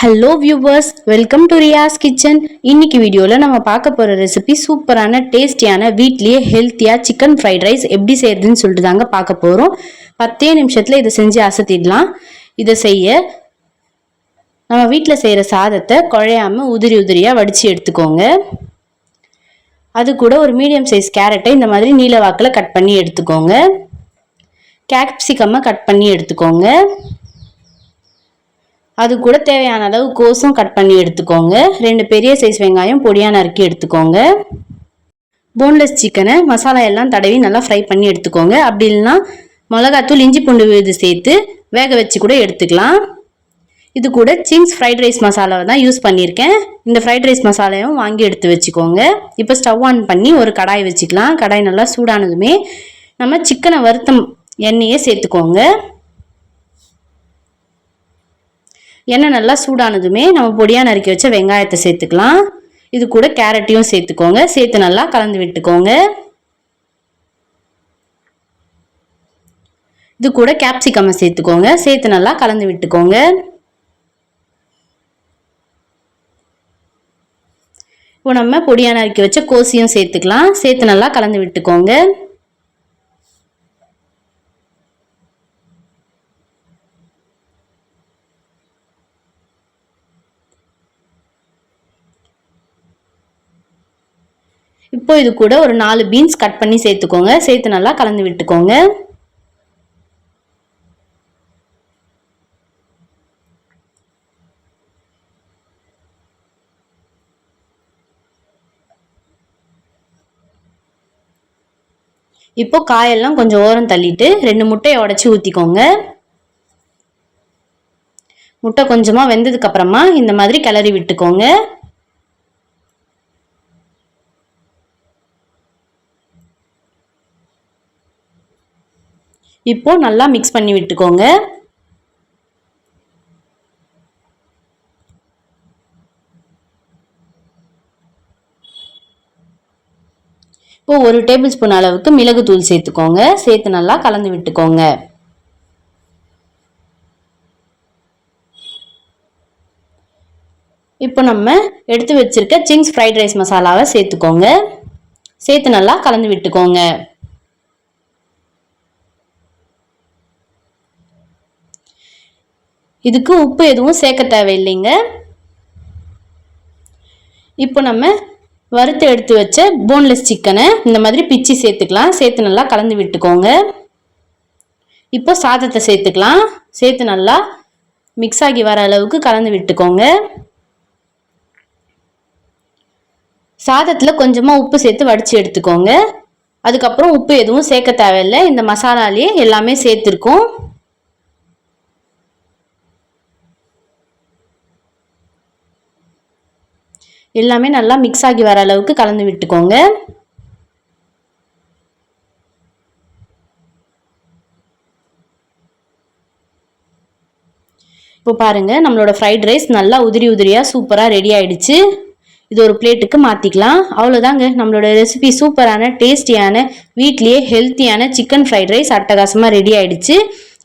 Hello viewers welcome to Riyaz kitchen இன்னைக்கு வீடியோவில் நம்ம பார்க்க போகிற ரெசிபி சூப்பரான டேஸ்டியான வீட்லேயே ஹெல்த்தியாக சிக்கன் ஃப்ரைட் ரைஸ் எப்படி செய்யறதுன்னு சொல்லிட்டு தாங்க பார்க்க போகிறோம் பத்தே நிமிஷத்தில் இதை செஞ்சு அசத்திடலாம். இதை செய்ய நம்ம வீட்டில் செய்கிற சாதத்தை குழையாமல் உதிரி உதிரியாக வடித்து எடுத்துக்கோங்க. அது கூட ஒரு மீடியம் சைஸ் கேரட்டை இந்த மாதிரி நீல வாக்கில் கட் பண்ணி எடுத்துக்கோங்க. கேப்சிகம்மை கட் பண்ணி எடுத்துக்கோங்க. அது கூட தேவையான அளவு கோஸும் கட் பண்ணி எடுத்துக்கோங்க. ரெண்டு பெரிய சைஸ் வெங்காயம் பொடியாக நறுக்கி எடுத்துக்கோங்க. போன்லெஸ் சிக்கனை மசாலா எல்லாம் தடவி நல்லா ஃப்ரை பண்ணி எடுத்துக்கோங்க. அப்படி இல்லைன்னா மிளகாத்தூள் இஞ்சி பூண்டு விழுது சேர்த்து வேக வச்சு கூட எடுத்துக்கலாம். இது கூட சிங்ஸ் ஃப்ரைட் ரைஸ் மசாலாவை தான் யூஸ் பண்ணியிருக்கேன். இந்த ஃப்ரைட் ரைஸ் மசாலாவும் வாங்கி எடுத்து வச்சுக்கோங்க. இப்போ ஸ்டவ் ஆன் பண்ணி ஒரு கடாய் வச்சுக்கலாம். கடாய் நல்லா சூடானதுமே நம்ம சிக்கனை வறுத்தம் எண்ணெயை சேர்த்துக்கோங்க. எண்ணெய் நல்லா சூடானதுமே நம்ம பொடியாக நறுக்கி வச்ச வெங்காயத்தை சேர்த்துக்கலாம். இது கூட கேரட்டையும் சேர்த்துக்கோங்க. சேர்த்து நல்லா கலந்து விட்டுக்கோங்க. இது கூட கேப்சிகம்மை சேர்த்துக்கோங்க. சேர்த்து நல்லா கலந்து விட்டுக்கோங்க. இப்போ நம்ம பொடியான நறுக்கி வச்ச கோசியும் சேர்த்துக்கலாம். சேர்த்து நல்லா கலந்து விட்டுக்கோங்க. இப்போ இது கூட ஒரு நாலு பீன்ஸ் கட் பண்ணி சேர்த்துக்கோங்க. சேர்த்து நல்லா கலந்து விட்டுக்கோங்க. இப்போ காயெல்லாம் கொஞ்சம் ஓரம் தள்ளிட்டு ரெண்டு முட்டையை உடச்சி ஊற்றிக்கோங்க முட்டை கொஞ்சமாக வெந்ததுக்கு அப்புறமா இந்த மாதிரி கிளறி விட்டுக்கோங்க. இப்போ நல்லா மிக்ஸ் பண்ணி விட்டுக்கோங்க. இப்போ ஒரு டேபிள் ஸ்பூன் அளவுக்கு மிளகு தூள் சேர்த்துக்கோங்க. சேர்த்து நல்லா கலந்து விட்டுக்கோங்க. இப்போ நம்ம எடுத்து வச்சிருக்க சிங்ஸ் ஃப்ரைட் ரைஸ் மசாலாவை சேர்த்துக்கோங்க. சேர்த்து நல்லா கலந்து விட்டுக்கோங்க. இதுக்கு உப்பு எதுவும் சேர்க்க தேவையில்லைங்க. இப்போ நம்ம வறுத்து எடுத்து வச்ச போன்லெஸ் சிக்கனை இந்த மாதிரி பிச்சு சேர்த்துக்கலாம். சேர்த்து நல்லா கலந்து விட்டுக்கோங்க. இப்போ சாதத்தை சேர்த்துக்கலாம். சேர்த்து நல்லா மிக்ஸ் ஆகி வர அளவுக்கு கலந்து விட்டுக்கோங்க. சாதத்தில் கொஞ்சமாக உப்பு சேர்த்து வடித்து எடுத்துக்கோங்க. அதுக்கப்புறம் உப்பு எதுவும் சேர்க்க தேவையில்லை. இந்த மசாலாலேயே எல்லாமே சேர்த்துருக்கோம். எல்லாமே நல்லா மிக்ஸ் ஆகி வர அளவுக்கு கலந்து விட்டுக்கோங்க. இப்போ பாருங்கள் நம்மளோட ஃப்ரைட் ரைஸ் நல்லா உதிரி உதிரியாக சூப்பராக ரெடி ஆயிடுச்சு. இது ஒரு பிளேட்டுக்கு மாற்றிக்கலாம் அவ்வளோதாங்க நம்மளோட ரெசிபி சூப்பரான டேஸ்டியான வீட்லேயே ஹெல்த்தியான சிக்கன் ஃப்ரைட் ரைஸ் அட்டகாசமாக ரெடி ஆயிடுச்சு.